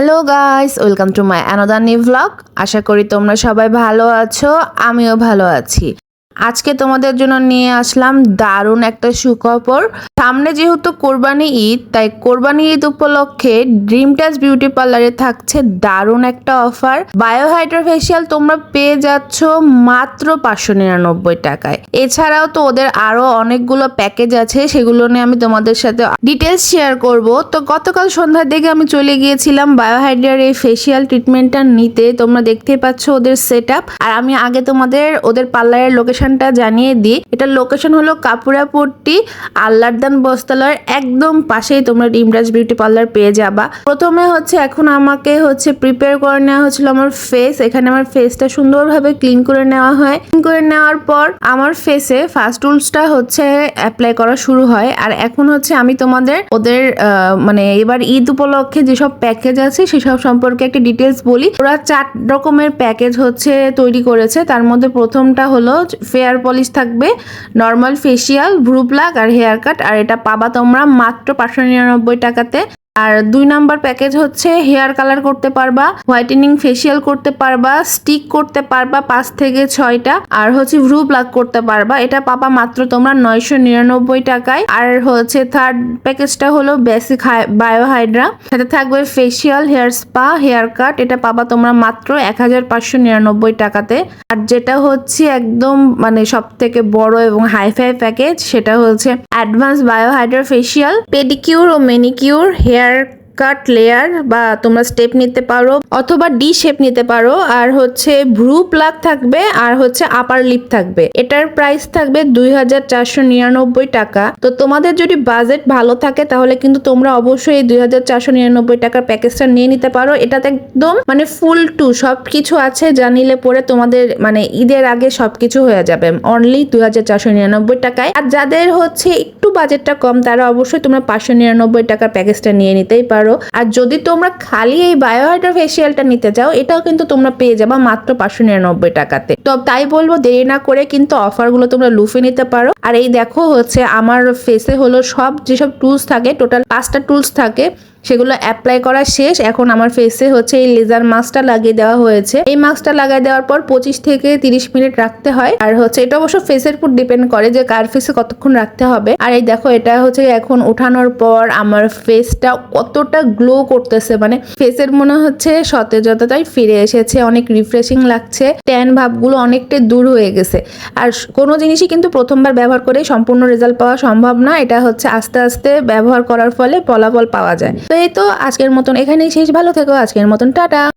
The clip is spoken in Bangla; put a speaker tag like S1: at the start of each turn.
S1: Hello guys welcome to my another new vlog আশা করি তোমরা সবাই ভালো আছো, আমিও ভালো আছি। আজকে তোমাদের জন্য নিয়ে আসলাম দারুণ একটা সুখবর। সামনে যেহেতু কোরবানি ঈদ, তাই কোরবানি ঈদ উপলক্ষে ড্রিম টাচ বিউটি পার্লারে থাকছে দারুণ একটা অফার বায়োহাইড্রা ফেসিয়াল তোমরা পেয়ে যাচ্ছ মাত্র পাঁচশো নিরানব্বই টাকায়। এছাড়াও তো ওদের আরও অনেকগুলো প্যাকেজ আছে, সেগুলো নিয়ে আমি তোমাদের সাথে ডিটেলস শেয়ার করব। তো গতকাল সন্ধ্যার দিকে আমি চলে গিয়েছিলাম বায়োহাইড্রার এই ফেসিয়াল ট্রিটমেন্টটা নিতে। তোমরা দেখতেই পাচ্ছ ওদের সেট আর আমি আগে তোমাদের, ওদের পার্লারের লোকেশনটা জানিয়ে দিই। এটা লোকেশন হলো কাপুরাপট্টি, আল্লারদান বস্তালয়ের একদম পাশেই তোমরা ডিমরাজ বিউটি পার্লার পেয়ে যাবা। প্রথমে হচ্ছে এখন আমাকে হচ্ছে প্রিপেয়ার করে নেওয়া হচ্ছিল আমার ফেস এখানে আমার ফেসটা সুন্দরভাবে ক্লিন করে নেওয়া হয়। ক্লিন করে নেওয়ার পর আমার ফেসে ফার্স্ট টুলসটা হচ্ছে অ্যাপ্লাই করা শুরু হয়। আর এখন হচ্ছে আমি তোমাদের, ওদের মানে এবার ঈদ উপলক্ষে যেসব প্যাকেজ আছে, সেসব সম্পর্কে একটা ডিটেলস বলি। ওরা চার রকমের প্যাকেজ হচ্ছে তৈরি করেছে। তার মধ্যে প্রথমটা হলো ফেয়ার পলিশ থাকবে নর্মাল ফেসিয়াল ভ্রু প্লাক আর হেয়ার কাট আর এটা পাবা তোমরা মাত্র পাঁচশো নিরানব্বই টাকাতে। আর দুই নাম্বার প্যাকেজ হচ্ছে হেয়ার কালার করতে পারবা, হোয়াইটেনিং ফেসিয়াল করতে পারবা, স্টিক করতে পারবা পাঁচ থেকে ছয়টা, আর হচ্ছে ভ্রু প্লাগ করতে পারবা। এটা পাবা মাত্র তোমরা নয়শো নিরানব্বই টাকায়। আর হচ্ছে থার্ড প্যাকেজটা হলো বেসিক বায়োহাইড্রা সাথে থাকবে facial hair spa hair cut এটা পাবা তোমরা মাত্র এক হাজার পাঁচশো নিরানব্বই টাকাতে। আর যেটা হচ্ছে একদম মানে সব থেকে বড় এবং হাইফাই প্যাকেজ সেটা হচ্ছে অ্যাডভান্স বায়োহাইড্রা ফেসিয়াল পেডিকিউর ও মেনিকিউর হেয়ার আর কাট লেয়ার বা তোমরা স্টেপ নিতে পারো অথবা ডি শেপ নিতে পারো। আর হচ্ছে ভ্রু প্লাগ থাকবে আর হচ্ছে আপার লিপ থাকবে। এটার প্রাইস থাকবে দুই হাজার চারশো নিরানব্বই টাকা। তো তোমাদের যদি বাজেট ভালো থাকে তাহলে কিন্তু তোমরা অবশ্যই এই দুই হাজার চারশো নিরানব্বই টাকার প্যাকেজটা নিয়ে নিতে পারো। এটাতে একদম মানে ফুল টু সব কিছু আছে, যা নিলে পরে তোমাদের মানে ঈদের আগে সবকিছু হয়ে যাবে। অনলি দুই হাজার চারশো নিরানব্বই টাকায়। আর যাদের হচ্ছে একটু বাজেটটা কম, তারা অবশ্যই তোমরা পাঁচশো নিরানব্বই টাকার প্যাকেজটা নিয়ে নিতেই পারো। আর যদি তোমরা খালি এই বায়োহাইড্রা ফেসিয়ালটা নিতে চাও, এটাও কিন্তু তোমরা পেয়ে যাবা মাত্র পাঁচশো নিরানব্বই টাকাতে। তো তাই বলব, দেরি না করে কিন্তু অফারগুলো তোমরা লুফে নিতে পারো। আর এই দেখো হচ্ছে, আমার ফেসে হলো সব যেসব টুলস থাকে টোটাল পাঁচটা টুলস থাকে। সেগুলো অ্যাপ্লাই করা শেষ। এখন আমার ফেসে হচ্ছে এই লেজার মাস্কটা লাগিয়ে দেওয়া হয়েছে। এই মাস্কটা লাগিয়ে দেওয়ার পর পঁচিশ থেকে তিরিশ মিনিট রাখতে হয়। আর হচ্ছে এটা অবশ্য ফেসের উপর ডিপেন্ড করে যে কার ফেসে কতক্ষণ রাখতে হবে। আর এই দেখো, এটা হচ্ছে এখন উঠানোর পর আমার ফেসটা কতটা গ্লো করতেছে। মানে ফেসের মনে হচ্ছে সতেজতাটাই ফিরে এসেছে, অনেক রিফ্রেশিং লাগছে। ট্যান ভাবগুলো অনেকটাই দূর হয়ে গেছে। আর কোনো জিনিসই কিন্তু প্রথমবার ব্যবহার করে সম্পূর্ণ রেজাল্ট পাওয়া সম্ভব না। এটা হচ্ছে আস্তে আস্তে ব্যবহার করার ফলে ফলাফল পাওয়া যায়। তো এই তো আজকের মতন এখানেই শেষ। ভালো থেকো আজকের মতন টাটা।